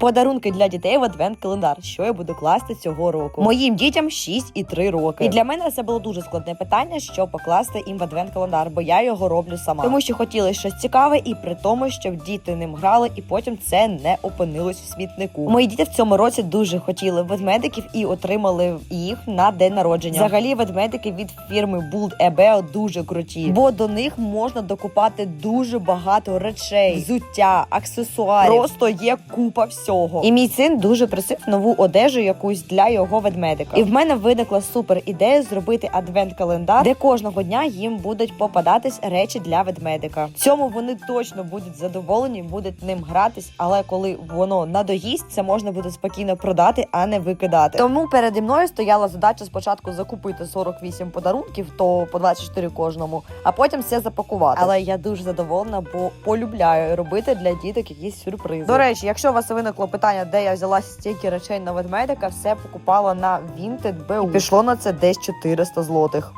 Подарунки для дітей в адвент-календар. Що я буду класти цього року? Моїм дітям 6 і 3 роки. І для мене це було дуже складне питання, що покласти їм в адвент-календар, бо я його роблю сама. Тому що хотіли щось цікаве, і при тому, щоб діти ним грали, і потім це не опинилось в смітнику. Мої діти в цьому році дуже хотіли ведмедиків і отримали їх на день народження. Взагалі, ведмедики від фірми Build Ebeo дуже круті, бо до них можна докупати дуже багато речей, взуття, аксесуарів. Просто є купа всього. І мій син дуже просив нову одежу якусь для його ведмедика. І в мене виникла супер ідея зробити адвент-календар, де кожного дня їм будуть попадатись речі для ведмедика. В цьому вони точно будуть задоволені, будуть ним гратись, але коли воно надоїсть, це можна буде спокійно продати, а не викидати. Тому переді мною стояла задача спочатку закупити 48 подарунків, то по 24 кожному, а потім все запакувати. Але я дуже задоволена, бо полюбляю робити для діток якісь сюрпризи. До речі, якщо у вас виникло питання, де я взяла стільки речей на ведмедика, все покупала на Vinted. І пішло на це десь 400 злотих.